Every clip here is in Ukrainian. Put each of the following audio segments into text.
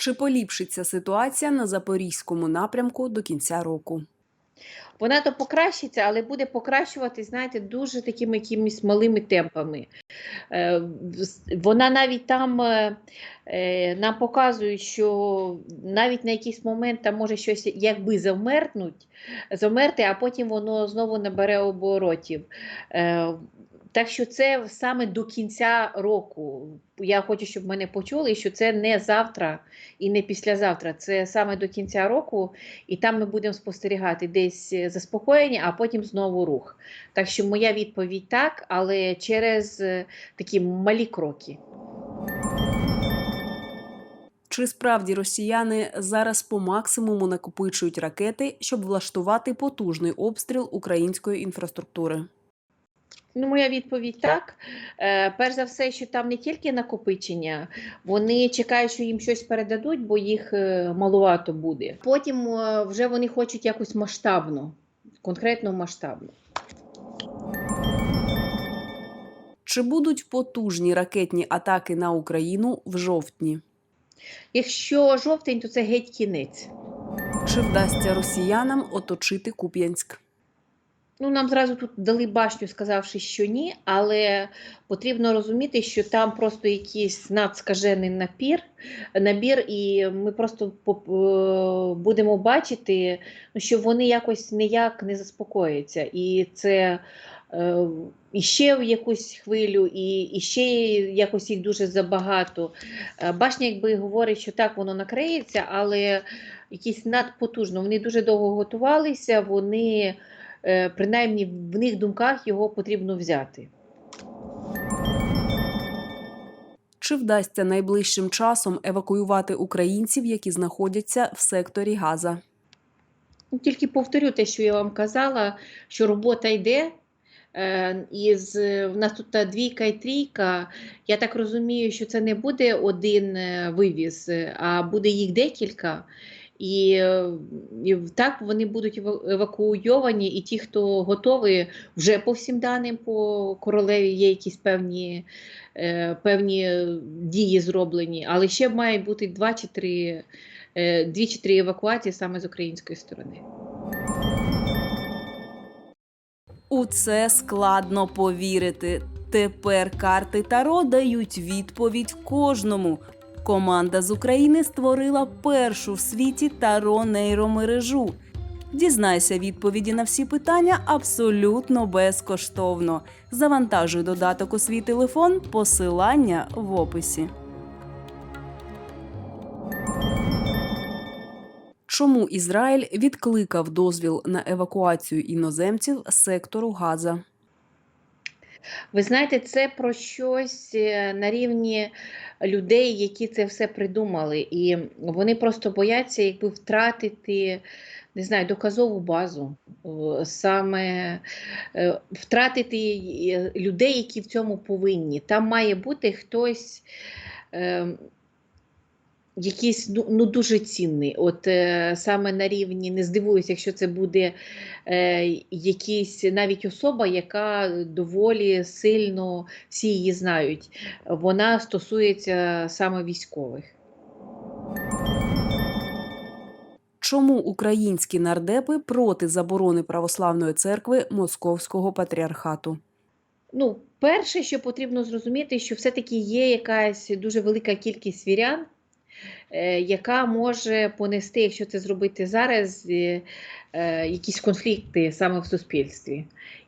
Чи поліпшиться ситуація на запорізькому напрямку до кінця року? Вона то покращиться, але буде покращувати, знаєте, дуже такими якимись малими темпами. Е, Вона навіть там е, е, нам показує, що навіть на якийсь момент там може щось якби завмернуть, завмерти, а потім воно знову набере оборотів. Так що це саме до кінця року. Я хочу, щоб мене почули, що це не завтра і не післязавтра. Це саме до кінця року, і там ми будемо спостерігати десь е, заспокоєння, а потім знову рух. Так що моя відповідь так, але через е, такі малі кроки. Чи справді росіяни зараз по максимуму накопичують ракети, щоб влаштувати потужний обстріл української інфраструктури? Ну, моя відповідь так. Е, перш за все, що там не тільки накопичення, вони чекають, що їм щось передадуть, бо їх е, малувато буде. Потім е, вже вони хочуть якось масштабно, конкретно масштабно. Чи будуть потужні ракетні атаки на Україну в жовтні? Якщо жовтень, то це геть кінець. Чи вдасться росіянам оточити Куп'янськ? Ну, нам зразу тут дали башню, сказавши, що ні, але потрібно розуміти, що там просто якийсь надскажений напір, набір, і ми просто е, будемо бачити, ну, що вони якось ніяк не заспокояться. І це е, іще в якусь хвилю, і, і ще якось їх дуже забагато. Е, Башня, якби говорить, що так воно накриється, але якісь надпотужно. Вони дуже довго готувалися, вони принаймні в них думках його потрібно взяти. Чи вдасться найближчим часом евакуювати українців, які знаходяться в секторі Газа? Ну, Тільки повторю те, що я вам казала, що робота йде. Е, Із, в нас тут та двійка і трійка. Я так розумію, що це не буде один е, вивіз, е, а буде їх декілька. І, е, і так вони будуть ева- евакуйовані, і ті, хто готові, вже по всім даним по королеві є якісь певні, е, певні дії зроблені, але ще має бути два чи три, е, дві чи три евакуації саме з української сторони. У це складно повірити. Тепер карти Таро дають відповідь кожному. Команда з України створила першу в світі таро нейромережу. Дізнайся відповіді на всі питання абсолютно безкоштовно. Завантажуй додаток у свій телефон, посилання в описі. Чому Ізраїль відкликав дозвіл на евакуацію іноземців з сектору Газа? Ви знаєте, це про щось е, на рівні людей, які це все придумали, і вони просто бояться, якби втратити. Не знаю, доказову базу, саме е, втратити е, людей, які в цьому повинні. Там має бути хтось е, якийсь ну, ну, дуже цінний. От е, саме на рівні, не здивуюся, якщо це буде е, якийсь навіть особа, яка доволі сильно всі її знають. Вона стосується саме військових. Чому українські нардепи проти заборони православної церкви Московського патріархату? Ну, перше, що потрібно зрозуміти, що все-таки є якась дуже велика кількість вірян, яка може понести, якщо це зробити зараз, е, е, якісь конфлікти саме в суспільстві.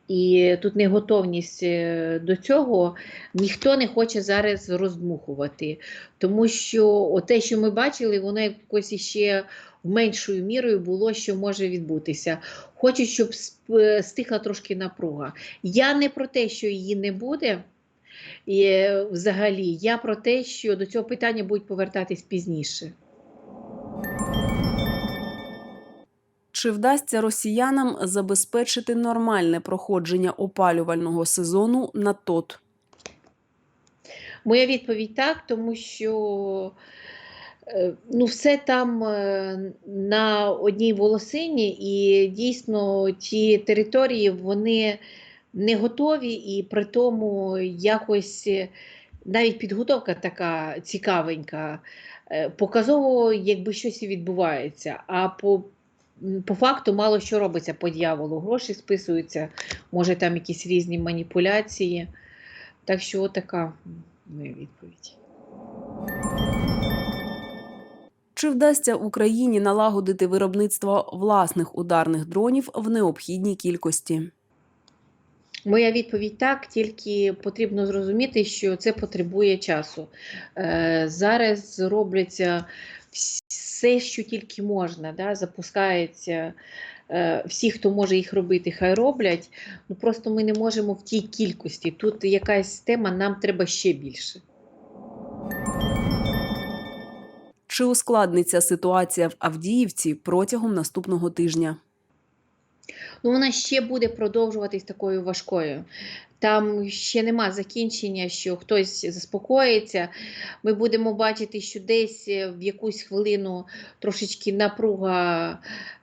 І тут неготовність е, до цього ніхто не хоче зараз роздмухувати, тому що те, що ми бачили, воно якось іще меншою мірою було, що може відбутися. Хочуть, щоб е, стихла трошки напруга. Я не про те, що її не буде. І, е, взагалі, я про те, що до цього питання будуть повертатись пізніше. Чи вдасться росіянам забезпечити нормальне проходження опалювального сезону на ТОТ? Моя відповідь так, тому що е, ну, все там е, на одній волосині, і дійсно ті території вони не готові, і при тому якось е, навіть підготовка така цікавенька. е, показово, якби щось і відбувається, а по, по факту мало що робиться по дьяволу. Гроші списуються, може там якісь різні маніпуляції. Так що така відповідь. Чи вдасться Україні налагодити виробництво власних ударних дронів в необхідній кількості? Моя відповідь так, тільки потрібно зрозуміти, що це потребує часу. Е, зараз робляться все, що тільки можна, да, запускається. е, Всі, хто може їх робити, хай роблять. Ну просто ми не можемо в тій кількості. Тут якась тема, нам треба ще більше. Чи ускладниться ситуація в Авдіївці протягом наступного тижня? Ну, вона ще буде продовжуватись такою важкою. Там ще нема закінчення, що хтось заспокоїться. Ми будемо бачити, що десь е, в якусь хвилину трошечки напруга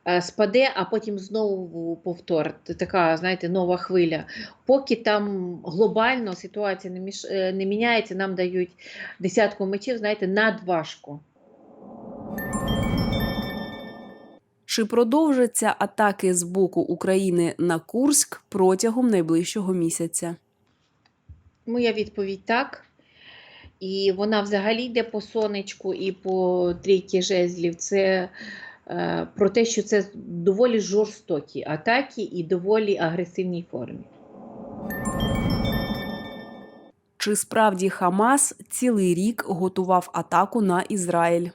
е, спаде, а потім знову повтор. Така, знаєте, нова хвиля. Поки там глобально ситуація не, міш... е, не міняється, нам дають десятку мечів, знаєте, надважко. Чи продовжаться атаки з боку України на Курськ протягом найближчого місяця? Моя відповідь так. І вона взагалі йде по сонечку і по трійки жезлів. Це е, про те, що це доволі жорстокі атаки і доволі агресивній формі. Чи справді Хамас цілий рік готував атаку на Ізраїль?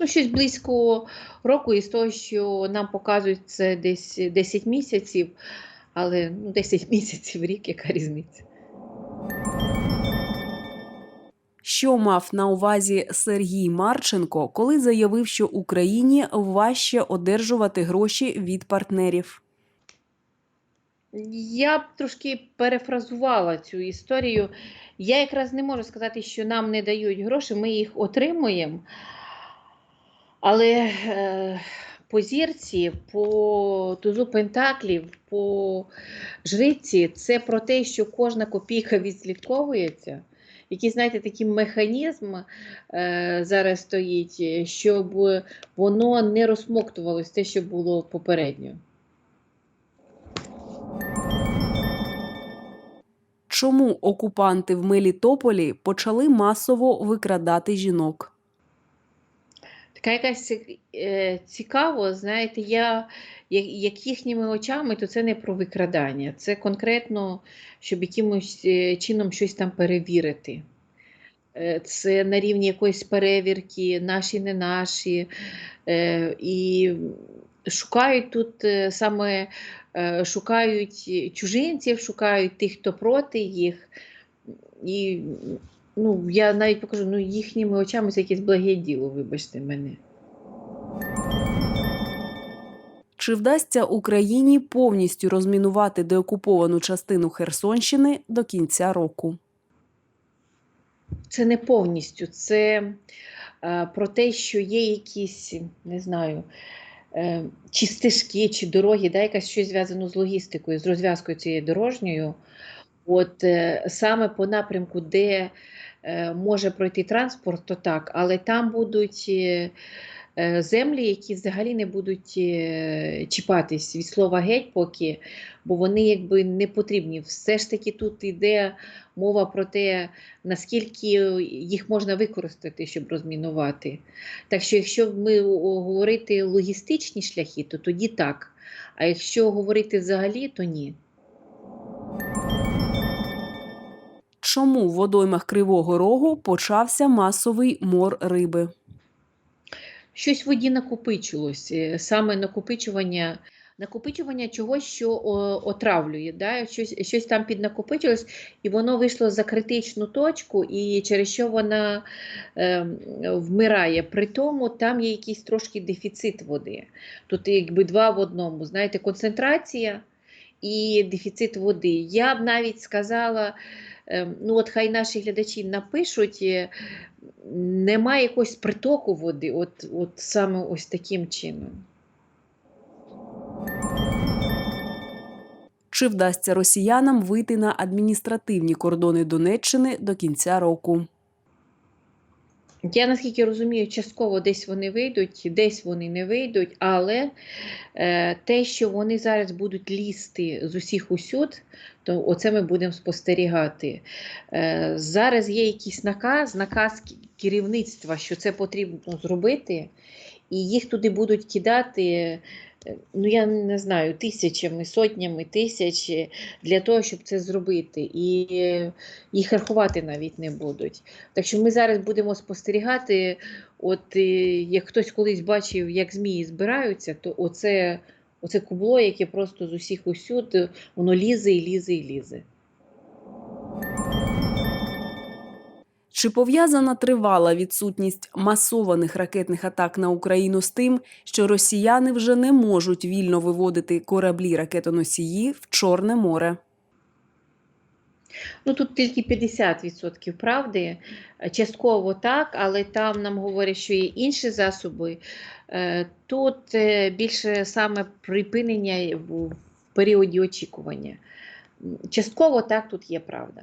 Ну, щось близько року, і з того, що нам показують це десь 10 місяців, але ну, 10 місяців рік, яка різниця? Що мав на увазі Сергій Марченко, коли заявив, що Україні важче одержувати гроші від партнерів? Я б трошки перефразувала цю історію. Я якраз не можу сказати, що нам не дають гроші, ми їх отримуємо. Але е, по зірці, по тузу пентаклів, по жриці це про те, що кожна копійка відслідковується. Який, знаєте, такий механізм е, зараз стоїть, щоб воно не розсмоктувалось те, що було попередньо. Чому окупанти в Мелітополі почали масово викрадати жінок? Така якась е, цікаво, знаєте, я як, їхніми очами, то це не про викрадання, це конкретно, щоб якимось е, чином щось там перевірити. Е, Це на рівні якоїсь перевірки, наші, не наші. І шукають тут саме шукають чужинців, шукають тих, хто проти їх. І ну, я навіть покажу, ну, їхніми очами це якесь благе діло, вибачте мене. Чи вдасться Україні повністю розмінувати деокуповану частину Херсонщини до кінця року? Це не повністю, це е, про те, що є якісь, не знаю, е, чи стежки, чи дороги, да, якась щось зв'язано з логістикою, з розв'язкою цією дорожньою. От е, саме по напрямку, де може пройти транспорт, то так, але там будуть е, е, землі, які взагалі не будуть е, чіпатись від слова геть поки, бо вони якби не потрібні. Все ж таки тут йде мова про те, наскільки їх можна використати, щоб розмінувати. Так що, якщо ми говорити логістичні шляхи, то тоді так. А якщо говорити взагалі, то ні. Чому в водоймах Кривого Рогу почався масовий мор риби? Щось в воді накопичилось, е, саме накопичування. Накопичування чогось, що отравлює, да? щось, щось там піднакопичилось, і воно вийшло за критичну точку, і через що вона е, вмирає. При тому там є якийсь трошки дефіцит води. Тут якби два в одному. Знаєте, концентрація і дефіцит води. Я б навіть сказала, е, ну от хай наші глядачі напишуть, е, немає якогось притоку води, от, от саме ось таким чином. Чи вдасться росіянам вийти на адміністративні кордони Донеччини до кінця року? Я наскільки розумію, частково десь вони вийдуть, десь вони не вийдуть, але е, те, що вони зараз будуть лізти з усіх усюд, то оце ми будемо спостерігати. Е, зараз є якийсь наказ, наказ керівництва, що це потрібно зробити, і їх туди будуть кидати. Ну, я не знаю, тисячами, сотнями тисяч для того, щоб це зробити. І їх рахувати навіть не будуть. Так що ми зараз будемо спостерігати. От як хтось колись бачив, як змії збираються, то оце, оце кубло, яке просто з усіх усюд, воно лізе і лізе і лізе. Чи пов'язана тривала відсутність масованих ракетних атак на Україну з тим, що росіяни вже не можуть вільно виводити кораблі ракетоносії в Чорне море? Ну тут тільки 50% правди. Частково так, але там нам говорять, що є інші засоби. Е, Тут е, більше саме припинення в періоді очікування. Частково так тут є правда.